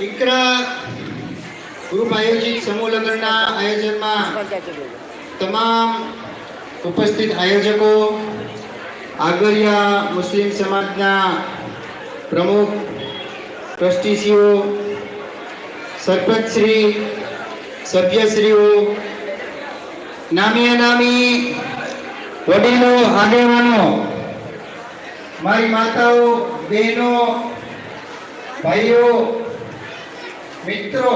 Iqra group આયોજિત સમૂહ લગ્નના આયોજનમાં તમામ ઉપસ્થિત આયોજકો, આગળિયા મુસ્લિમ સમાજના પ્રમુખ ટ્રસ્ટીશ્રીઓ સરપંચશ્રી, સભ્યશ્રીઓ નામી અનામી વડીલો, આગેવાનો, મારી માતાઓ, બહેનો, ભાઈઓ મિત્રો.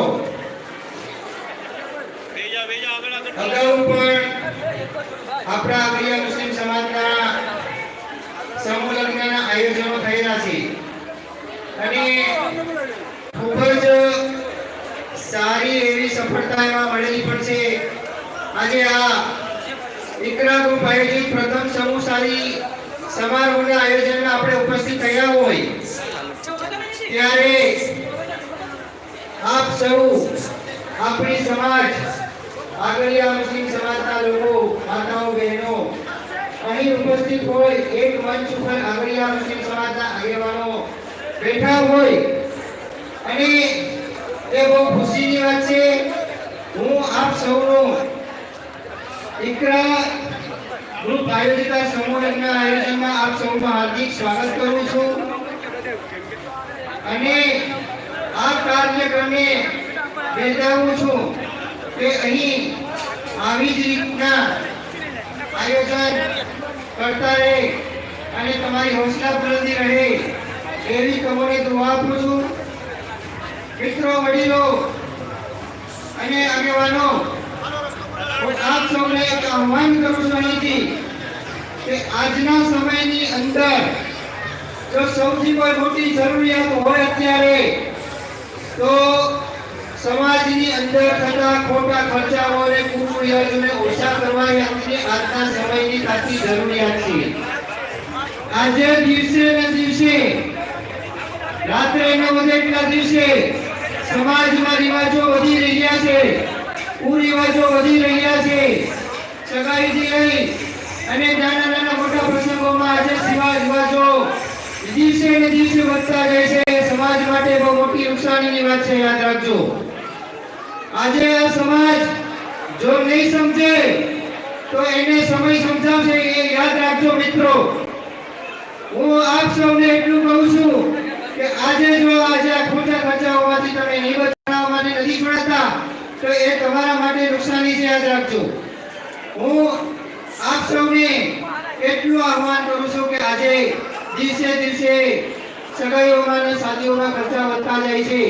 અગાઉ પણ આપણા પ્રિય મુસ્લિમ સમાજના સમૂહ લગ્નના આયોજનો થયેલા છે. અને ખૂબ જ સારી એવી સફળતા એમાં મળેલી પણ છે. આજે આ એકરા ગ્રુપ આયોજિત પ્રથમ સમૂહ સારી સમારોહના આયોજનમાં આપણે ઉપસ્થિત થયા હોય ત્યારે આપ સૌ આપણી સમાજ, આગળિયા મુસ્લિમ સમાજના લોકો, માતાઓ, બહેનો, અહીં ઉપસ્થિત હોય એક મંચ ઉપર આગળિયા મુસ્લિમ સમાજના આગેવાનો બેઠા હોય. અને એ બહુ ખુશીની વાત છે, હું આપ સૌનો ઇકરા ગ્રુપ આયોજિત સંમેલનના આયોજનમાં આપ સૌનું હાર્દિક સ્વાગત કરું છું. અને આ કાર્યક્રમે બિરદાવું છું કે અહીં આવી જ રીતના આયોજન કરતા રહે અને તમારી હૌસલા બુલંદી રહે એવી તમને દુઆ આપું છું. મિત્રો, વડીલો અને આગેવાનો, હું આપ સૌને એક આહ્વાન કરું છું અહીંથી કે આજના સમયની અંદર જો સૌથી કોઈ મોટી જરૂરિયાત હોય અત્યારે તો સમાજની અંદર થતા ખોટા ખર્ચાઓ અને કુરિયાજોને ઓછા કરવા એ આજના સમયની તાતી જરૂરિયાત છે. આજે દિવસે ને દિવસે, રાત્રે વધે એટલા દિવસે સમાજમાં રિવાજો વધી રહ્યા છે, કુરિવાજો વધી રહ્યા છે. સગાઈથી લઈ અને નાના નાના મોટા પ્રસંગોમાં આજે સેવા રિવાજો દિવસે ને દિવસે વધતા જાય છે સમાજ માટે બહુ મોટી નુકસાનીની વાત છે, યાદ રાખજો. આજે આ સમાજ જો નહીં સમજે, તો એને સમય સમજાવશે, એ યાદ રાખજો મિત્રો. હું આપ સૌને એટલું કહું છું કે આજે જો આજે આ ખોટા ખર્ચાઓમાંથી તમે નહીં બનાવવા માટે નથી જોડાતા તો એ તમારા માટે નુકસાની છે, યાદ રાખજો. હું આપ સૌને એટલું આહવાન કરું છું કે આજે દિવસે દિવસે સગાઈઓમાં અને શાદીઓમાં ખર્ચા વધતા જાય છે.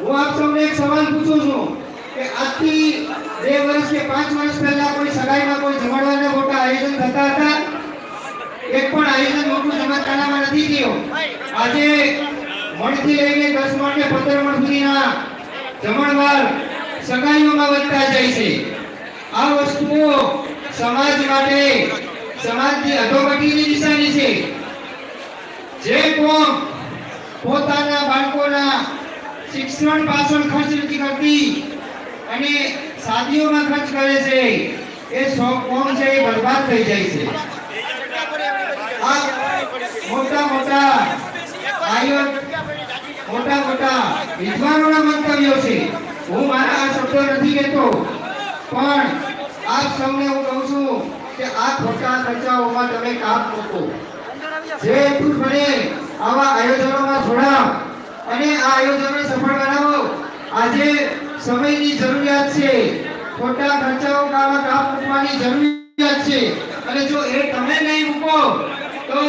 હું આપ સૌને એક સવાલ પૂછું છું કે આજથી બે વર્ષ કે પાંચ વર્ષ પહેલા કોઈ સગાઈમાં કોઈ જમાડવાના મોટા આયોજન થતા હતા? એક પણ આયોજન મોટું જમાતખાનામાં નથી થયું. આજે મણથી લઈને દસ મણ કે પંદર મણ સુધીના જમણવાર સગાઈઓમાં વધતા જાય છે. આ વસ્તુઓ સમાજ માટે, સમાજની અધોગતિની નિશાની છે. જે કોમ પોતાના બાળકોના શિક્ષણ પાછળ ખર્ચ નથી કરતી અને શાદીઓમાં ખર્ચ કરે છે, એ કોમ છે એ બરબાદ થઈ જાય છે. મોટા મોટા મોટા મોટા વિદ્વાનોના મંતવ્યો છે. હું મારા આ શબ્દો નથી કહેતો, પણ આપ સૌને હું કહું છું કે આ ખોટા ખર્ચાઓમાં તમે કાપ મૂકો. જે એટલું બને આવા આયોજનોમાં જોડાવ અને આ આયોજનોને સફળ બનાવો. આજે સમયની જરૂરિયાત છે. ખોટા ખર્ચાઓ કામાં કામ મૂકવાની જરૂરિયાત છે. અને જો એ તમે નહીં મૂકો, તો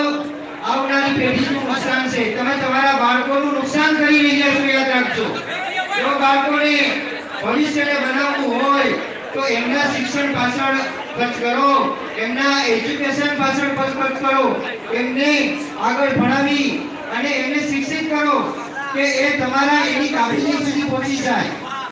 આવનારી પેઢીનું નુકસાન છે. તમે તમારા બાળકોનું નુકસાન કરી રહ્યા છો, યાદ રાખજો. જો બાળકોને ભવિષ્યને બનાવવું હોય, તો એમના શિક્ષણ પાછળ ખર્ચ કરો. એમના એજ્યુકેશન પાછળ ખર્ચ કરો. એમને આગળ ભણાવી અને એમને શિક્ષિત કરો કે એ તમારા એની કાબિલિયત સુધી પહોંચી જાય.